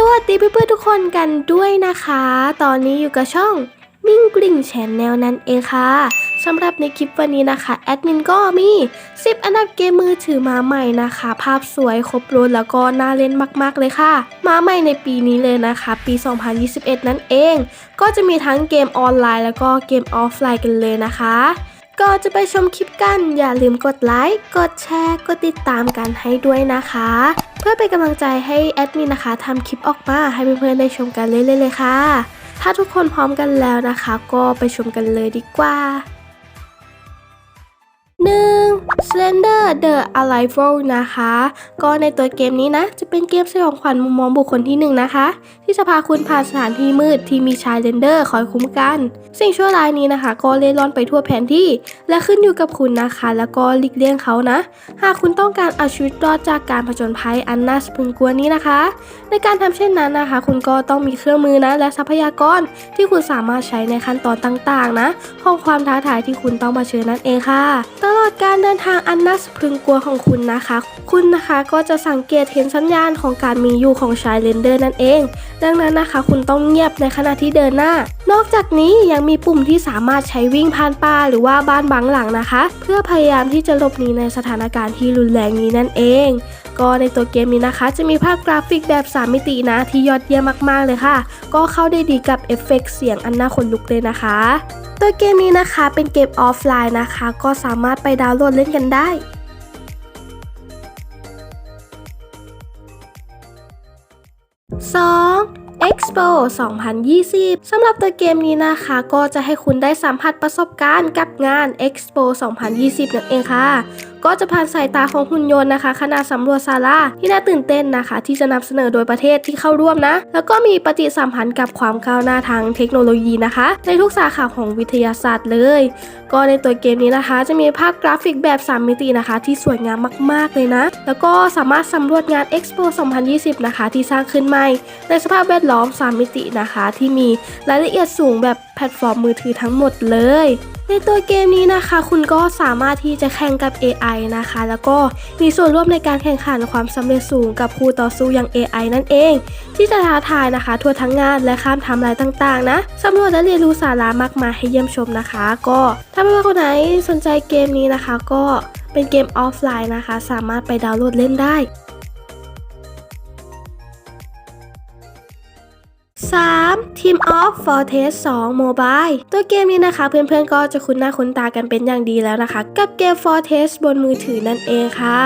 สวัสดีเพื่อนๆทุกคนกันด้วยนะคะ ตอนนี้อยู่กับช่องมิ่งกลิ่งแชนแนลนั่นเองค่ะสำหรับในคลิปวันนี้นะคะแอดมินก็มี 10 อันดับเกมมือถือมาใหม่นะคะ ภาพสวยครบรถแล้วก็น่าเล่นมากๆเลยค่ะ มาใหม่ในปีนี้เลยนะคะ ปี 2021 นั่นเอง ก็จะมีทั้งเกมออนไลน์ แล้วก็เกมออฟไลน์กันเลยนะคะ ก่อนจะไปชมคลิปกัน อย่าลืมกดไลค์ กดแชร์ กดติดตามกันให้ด้วยนะคะ เพื่อเป็นกำลังใจให้แอดมินนะคะทำคลิปออกมาให้เพื่อนๆได้ชมกันเรื่อยๆเลยค่ะ ถ้าทุกคนพร้อมกันแล้วนะคะ ก็ไปชมกันเลยดีกว่า 1. Slender the Arrival นะคะ ก็ในตัวเกมนี้นะ จะเป็นเกมสยองขวัญมุมมองบุคคลที่หนึ่งนะคะ ที่จะพาคุณผ่านสถานที่มืดที่มีชายเลนเดอร์คอยคุ้มกัน สิ่งชั่วร้ายนี้นะคะ ก็เล่ร่อนไปทั่วแผนที่ และขึ้นอยู่กับคุณนะคะ แล้วก็หลีกเลี่ยงเขานะ หากคุณต้องการเอาชีวิตรอดจากการผจญภัยอันน่าสะพรึงกลัวนี้นะคะ ในการทำเช่นนั้นนะคะ คุณก็ต้องมีเครื่องมือนะและทรัพยากรที่คุณสามารถใช้ในขั้นตอนต่างๆนะของความท้าทายที่คุณต้องมาเชิญนั่นเองค่ะ ตลอดการเดินทางอันน่าสะพึงกลัวของคุณนะคะ คุณนะคะก็จะสังเกตเห็นสัญญาณของการมีอยู่ของชายเลนเดอร์นั่นเอง ดังนั้นนะคะ คุณต้องเงียบในขณะที่เดินหน้า นอกจากนี้ยังมีปุ่มที่สามารถใช้วิ่งผ่านป่าหรือว่าบ้านบังหลังนะคะ เพื่อพยายามที่จะหลบหนีในสถานการณ์ที่รุนแรงนี้นั่นเอง ก็ในตัวเกมนี้นะคะ จะมีภาพกราฟิกแบบ 3 มิตินะที่ยอดเยี่ยมมากๆเลยค่ะ ก็เข้าได้ดีกับเอฟเฟกต์เสียงอันน่าขนลุกเลยนะคะตัวเกมนี้นะคะเป็นเกมออฟไลน์นะคะ ก็สามารถไปดาวน์โหลดเล่นกันได้ Expo 2020 สำหรับตัวเกมนี้นะคะ ก็จะให้คุณได้สัมผัสประสบการณ์กับงาน Expo 2020 นั่นเองค่ะก็จะผ่านสายตาของหุ่นยนต์นะคะขณะสำรวจศาลาที่น่าตื่นเต้นนะคะ ที่จะนำเสนอโดยประเทศที่เข้าร่วมนะ แล้วก็มีปฏิสัมพันธ์กับความก้าวหน้าทางเทคโนโลยีนะคะ ในทุกสาขาของวิทยาศาสตร์เลย ก็ในตัวเกมนี้นะคะ จะมีภาพกราฟิกแบบ 3 มิตินะคะ ที่สวยงามมาก ๆ เลยนะ แล้วก็สามารถสำรวจงาน Expo 2020 นะคะ ที่สร้างขึ้นใหม่ ในสภาพแวดล้อม 3 มิตินะคะ ที่มีรายละเอียดสูงแบบแพลตฟอร์มมือถือทั้งหมดเลย ในตัวเกมนี้นะคะ คุณก็สามารถที่จะแข่งกับ AI นะคะ แล้วก็มีส่วนร่วมในการแข่งขันความสำเร็จสูงกับคู่ต่อสู้อย่าง AI นั่นเอง ที่จะท้าทายนะคะ ทั่วทั้งงานและข้ามไทำลายต่างๆนะสำรวจและเรียนรู้สาระมากมายให้เยี่ยมชมนะคะ ก็ถ้าไม่ว่าคนไหนสนใจเกมนี้นะคะ ก็เป็นเกมออฟไลน์นะคะ สามารถไปดาวน์โหลดเล่นได้ 3. Team of Fortress 2 Mobile ตัวเกมนี้นะคะ เพื่อนๆก็จะคุ้นหน้าคุ้นตากันเป็นอย่างดีแล้วนะคะ กับเกม Fortress บนมือถือนั่นเองค่ะ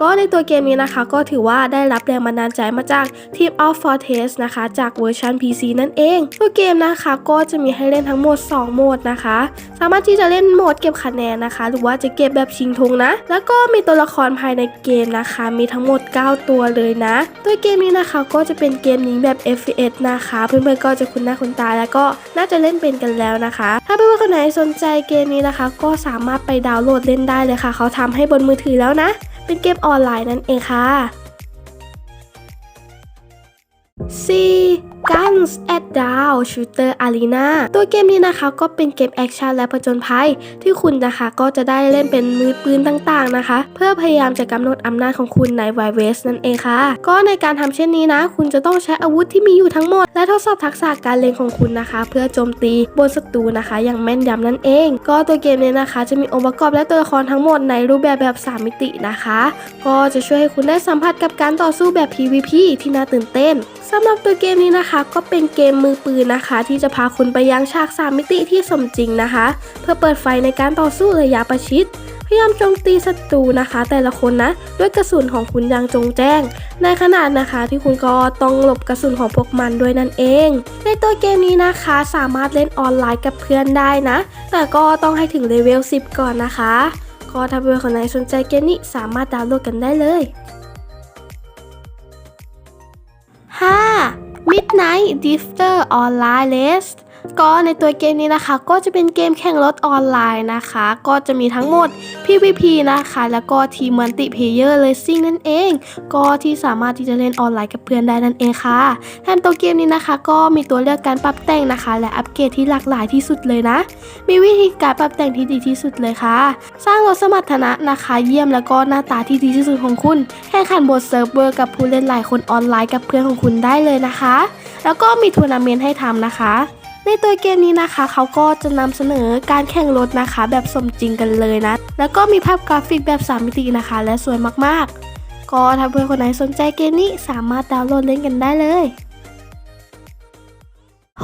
ก็ในตัวเกมนี้นะคะก็ถือว่าได้รับแรงบันดาลใจมาจาก Team of Fortress นะคะ จากเวอร์ชัน PC นั่นเอง ตัวเกมนะคะก็จะมีให้เล่นทั้งหมด 2 โหมดนะคะ สามารถที่จะเล่นโหมดเก็บคะแนนนะคะ หรือว่าจะเก็บแบบชิงธงนะ แล้วก็มีตัวละครภายในเกมนะคะ มีทั้งหมด 9 ตัวเลยนะตัวเกมนี้นะคะก็จะเป็นเกมนี้แบบ FPS นะคะ เพื่อนๆก็จะคุ้นหน้าคุ้นตาแล้วก็น่าจะเล่นเป็นกันแล้วนะคะ ถ้าเพื่อนๆคนไหนสนใจเกมนี้นะคะ ก็สามารถไปดาวน์โหลดเล่นได้เลยค่ะ เขาทำให้บนมือถือแล้วนะ เป็นเกมออนไลน์นั่นเองค่ะ 4. Guns at Down Shooter Arena ตัวเกมนี้นะคะก็เป็นเกมแอคชั่นและผจญภัย ที่คุณนะคะก็จะได้เล่นเป็นมือปืนต่างๆนะคะ เพื่อพยายามจะกำหนดอำนาจของคุณในไวเวสนั่นเองค่ะ ก็ในการทำเช่นนี้นะ คุณจะต้องใช้อาวุธที่มีอยู่ทั้งหมด และทดสอบทักษะการเล็งของคุณนะคะ เพื่อโจมตีบนศัตรูนะคะ อย่างแม่นยำนั่นเอง ก็ตัวเกมนี้นะคะ จะมีองค์ประกอบและตัวละครทั้งหมดในรูปแบบแบบ 3 มิตินะคะ ก็จะช่วยให้คุณได้สัมผัสกับการต่อสู้แบบ PVP ที่น่าตื่นเต้น สำหรับตัวเกมนี้นะคะ ก็เป็นเกมมือปืนนะคะ ที่จะพาคุณไปยังฉาก 3 มิติที่สมจริงนะคะ เพื่อเปิดไฟในการต่อสู้ระยะประชิด พยายามโจมตีศัตรูนะคะ แต่ละคนนะ ด้วยกระสุนของคุณอย่างจงแจ้ง ในขนาดนะคะที่คุณก็ต้องหลบกระสุนของพวกมันด้วยนั่นเอง ในตัวเกมนี้นะคะสามารถเล่นออนไลน์กับเพื่อนได้นะ แต่ก็ต้องให้ถึงเลเวล10 ก่อนนะคะก็ถ้าเพื่อนคนไหนสนใจเกมนี้สามารถดาวน์โหลดกันได้เลย 5. Midnight Drifter Online List ก็ในตัวเกมนี้นะคะ ก็จะเป็นเกมแข่งรถออนไลน์นะคะ ก็จะมีทั้งหมด PVP นะคะ แล้วก็ทีมมัลติเพเยอร์เลสซิ่งนั่นเอง ก็ที่สามารถที่จะเล่นออนไลน์กับเพื่อนได้นั่นเองค่ะแถมตัวเกมนี้นะคะ ก็มีตัวเลือกการปรับแต่งนะคะ และอัปเกรดที่หลากหลายที่สุดเลยนะ มีวิธีการปรับแต่งที่ดีที่สุดเลยค่ะ สร้างรถสมรรถนะนะคะ เยี่ยมแล้วก็หน้าตาที่ดีที่สุดของคุณแข่งขันบนเซิร์ฟเวอร์กับผู้เล่นหลายคนออนไลน์กับเพื่อนของคุณได้เลยนะคะ แล้วก็มีทัวร์นาเมนต์ให้ทำนะคะ ในตัวเกมนี้นะคะเขาก็จะนำเสนอการแข่งรถนะคะ แบบสมจริงกันเลยนะ แล้วก็มีภาพกราฟิกแบบ 3 มิตินะคะ และสวยมากๆ ก็ถ้าเพื่อนคนไหนสนใจเกมนี้สามารถดาวน์โหลดเล่นกันได้เลย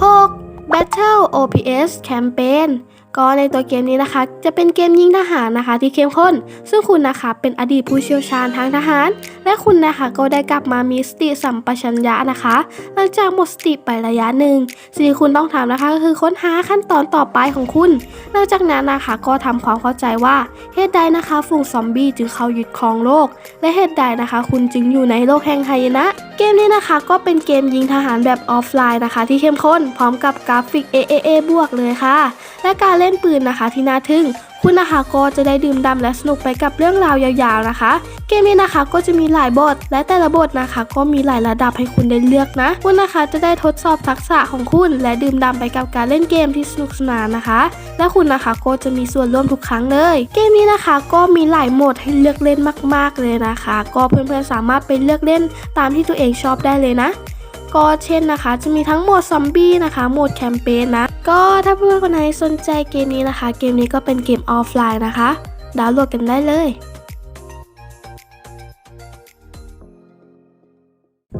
6. Battle OPS Campaign ก็ในตัวเกมนี้นะคะ จะเป็นเกมยิงทหารนะคะ ที่เข้มข้น ซึ่งคุณนะคะเป็นอดีตผู้เชี่ยวชาญทางทหาร และคุณนะคะก็ได้กลับมามีสติสัมปชัญญะนะคะ หลังจากหมดสติไประยะหนึ่งสิ่งที่คุณต้องทำนะคะก็คือค้นหาขั้นตอนต่อไปของคุณหลังจากนั้นนะคะก็ทำความเข้าใจว่าเหตุใดนะคะฝูงซอมบี้จึงเข้ายึดครองโลก และเหตุใดนะคะ คุณจึงอยู่ในโลกแห่งไฮยนะ เกมนี้นะคะก็เป็นเกมยิงทหารแบบออฟไลน์นะคะ ที่เข้มข้นพร้อมกับกราฟิก AAA บวกเลยค่ะ และการเล่นปืนนะคะที่น่าทึ่ง คุณนะคะก็จะได้ดื่มด่ำและสนุกไปกับเรื่องราวยาวๆนะคะ เกมนี้นะคะก็จะมีหลายบท และแต่ละบทนะคะ ก็มีหลายระดับให้คุณได้เลือกนะ คุณนะคะจะได้ทดสอบทักษะของคุณ และดื่มด่ำไปกับการเล่นเกมที่สนุกสนานนะคะ และคุณนะคะก็จะมีส่วนร่วมทุกครั้งเลย เกมนี้นะคะก็มีหลายโหมดให้เลือกเล่นมาก ๆเลยนะคะ ก็เพื่อนๆสามารถไปเลือกเล่นตามที่ตัวเองชอบได้เลยนะ ก็เช่นนะคะ จะมีทั้งโหมดซอมบี้นะคะโหมดแคมเปญนะ ก็ถ้าเพื่อนคนไหนสนใจเกมนี้นะคะ เกมนี้ก็เป็นเกมออฟไลน์นะคะ ดาวน์โหลดกันได้เลย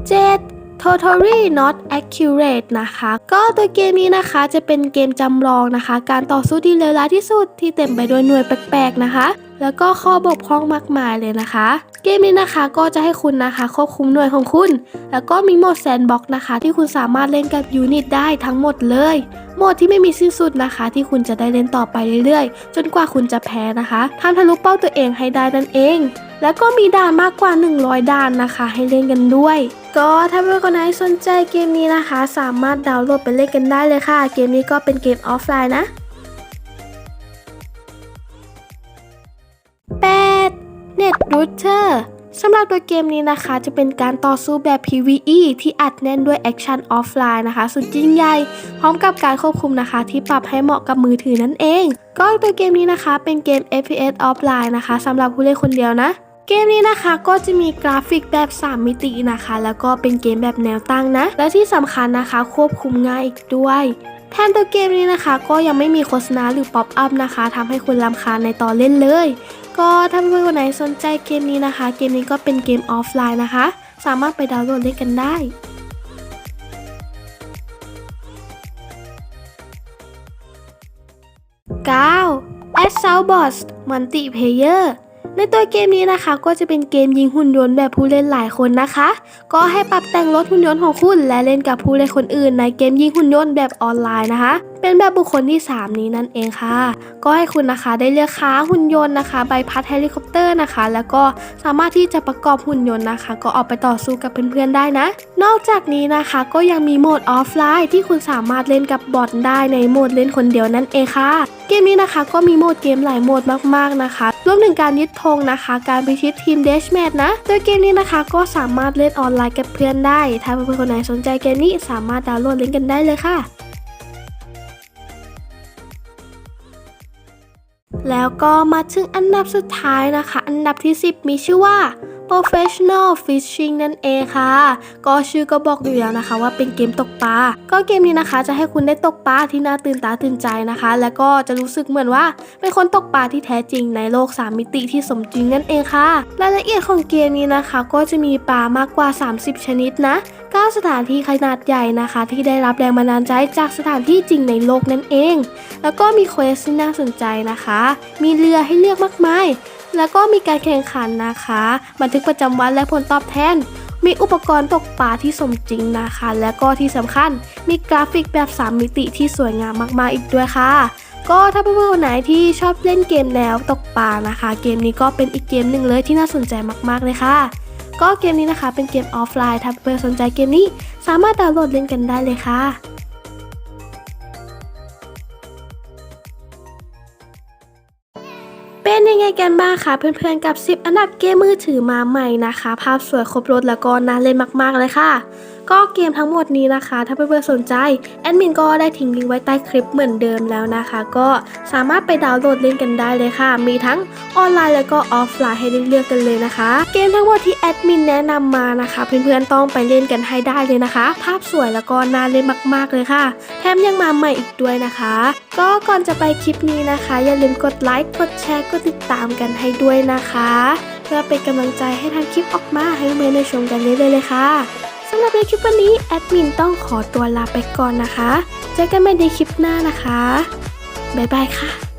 7. Totally not accurate นะคะ ก็ตัวเกมนี้นะคะจะเป็นเกมจำลองนะคะ การต่อสู้ที่เลวร้ายที่สุดที่เต็มไปด้วยหน่วยแปลกๆนะคะ แล้วก็ข้อบกพร่องมากมายเลยนะคะ เกมนี้นะคะก็จะให้คุณนะคะ ควบคุมหน่วยของคุณ แล้วก็มีโหมดแซนด์บ็อกนะคะ ที่คุณสามารถเล่นกับยูนิตได้ทั้งหมดเลย โหมดที่ไม่มีสิ้นสุดนะคะ ที่คุณจะได้เล่นต่อไปเรื่อยๆ จนกว่าคุณจะแพ้นะคะทำทะลุเป้าตัวเองให้ได้นั่นเอง แล้วก็มีด่านมากกว่า 100 ด่านนะคะ ให้เล่นกันด้วย ก็ถ้าเพื่อนคนไหนสนใจเกมนี้นะคะ สามารถดาวน์โหลดไปเล่นกันได้เลยค่ะ เกมนี้ก็เป็นเกมออฟไลน์นะ 8. Net Router สำหรับตัวเกมนี้นะคะจะเป็นการต่อสู้แบบ PVE ที่อัดแน่นด้วยแอคชั่นออฟไลน์นะคะ สุดยิ่งใหญ่ พร้อมกับการควบคุมนะคะ ที่ปรับให้เหมาะกับมือถือนั่นเอง ก็ตัวเกมนี้นะคะเป็นเกม FPS ออฟไลน์นะคะสำหรับผู้เล่นคนเดียวนะ เกมนี้นะคะก็จะมีกราฟิกแบบ 3 มิตินะคะ แล้วก็เป็นเกมแบบแนวตั้งนะ และที่สำคัญนะคะ ควบคุมง่ายอีกด้วยแทนตัวเกมนี้นะคะ ก็ยังไม่มีโฆษณาหรือป๊อปอัพนะคะทำให้คุณรำคาญในตอนเล่นเลย ก็ถ้าเพื่อนๆคนไหนสนใจเกมนี้นะคะ เกมนี้ก็เป็นเกมออฟไลน์นะคะ สามารถไปดาวน์โหลดเล่นกันได้ 9. Assault Boss Multiplayer ในตัวเกมนี้นะคะ ก็จะเป็นเกมยิงหุ่นยนต์แบบผู้เล่นหลายคนนะคะ ก็ให้ปรับแต่งรถหุ่นยนต์ของคุณ และเล่นกับผู้เล่นคนอื่น ในเกมยิงหุ่นยนต์แบบออนไลน์นะคะ เป็นแบบบุคคลที่ 3 นี้นั่นเองค่ะ ก็ให้คุณนะคะได้เลือกค้าหุ่นยนต์นะคะ ใบพัดเฮลิคอปเตอร์นะคะ แล้วก็สามารถที่จะประกอบหุ่นยนต์นะคะ ก็ออกไปต่อสู้กับเพื่อนๆได้นะ นอกจากนี้นะคะก็ยังมีโหมดออฟไลน์ที่คุณสามารถเล่นกับบอทได้ในโหมดเล่นคนเดียวนั่นเองค่ะ เกมนี้นะคะก็มีโหมดเกมหลายโหมดมากๆนะคะรวมถึงการยึดธงนะคะ การพิชิตทีมเดชแมทนะ โดยเกมนี้นะคะก็สามารถเล่นออนไลน์กับเพื่อนได้ ถ้าเพื่อนๆคนไหนสนใจเกมนี้สามารถดาวน์โหลดเล่นกันได้เลยค่ะ แล้วก็มาถึงอันดับสุดท้ายนะคะ อันดับที่ 10 มีชื่อว่า Professional Fishing นั่นเองค่ะ ก็ชื่อก็บอกอยู่แล้วนะคะ ว่าเป็นเกมตกปลา ก็เกมนี้นะคะ จะให้คุณได้ตกปลาที่น่าตื่นตาตื่นใจนะคะ แล้วก็จะรู้สึกเหมือนว่าเป็นคนตกปลาที่แท้จริงในโลก 3 มิติที่สมจริงนั่นเองค่ะ รายละเอียดของเกมนี้นะคะ ก็จะมีปลามากกว่า 30 ชนิดนะ9สถานที่ขนาดใหญ่นะคะ ที่ได้รับแรงบันดาลใจจากสถานที่จริงในโลกนั่นเอง แล้วก็มีเควสที่น่าสนใจนะคะ มีเรือให้เลือกมากมาย แล้วก็มีการแข่งขันนะคะ บันทึกประจำวันและผลตอบแทน มีอุปกรณ์ตกปลาที่สมจริงนะคะ และก็ที่สำคัญ มีกราฟิกแบบ 3 มิติที่สวยงามมากๆอีกด้วยค่ะ ก็ถ้าเพื่อนๆคนไหนที่ชอบเล่นเกมแนวตกปลานะคะ เกมนี้ก็เป็นอีกเกมหนึ่งเลยที่น่าสนใจมากๆเลยค่ะก็เกมนี้นะคะเป็นเกมออฟไลน์ถ้าเพื่อนๆสนใจเกมนี้ สามารถดาวน์โหลดเล่นกันได้เลยค่ะ ยังไงกันบ้างคะเพื่อนๆกับ 10 อันดับเกมมือถือมาใหม่นะคะ ภาพสวยครบรถแล้วก็น่าเล่นมากๆเลยค่ะ ก็เกมทั้งหมดนี้นะคะ ถ้าเพื่อนๆสนใจ แอดมินก็ได้ทิ้งลิงก์ไว้ใต้คลิปเหมือนเดิมแล้วนะคะ ก็สามารถไปดาวน์โหลดเล่นกันได้เลยค่ะ มีทั้งออนไลน์แล้วก็ออฟไลน์ให้เลือกกันเลยนะคะ เกมทั้งหมดที่แอดมินแนะนำมานะคะ เพื่อนๆต้องไปเล่นกันให้ได้เลยนะคะ ภาพสวยแล้วก็น่าเล่นมาก ๆเลยค่ะ แถมยังมาใหม่อีกด้วยนะคะ ก็ก่อนจะไปคลิปนี้นะคะ อย่าลืมกดไลค์กดแชร์กดติดตามกันให้ด้วยนะคะ เพื่อเป็นกำลังใจให้ทำคลิปออกมาให้เพื่อนๆได้ชมกันเรื่อยๆเลยค่ะ หรับในคลิปวันนี้แอดมินต้องขอตัวลาไปก่อนนะคะ เจอกันใหม่ในคลิปหน้านะคะ บ๊ายบายค่ะ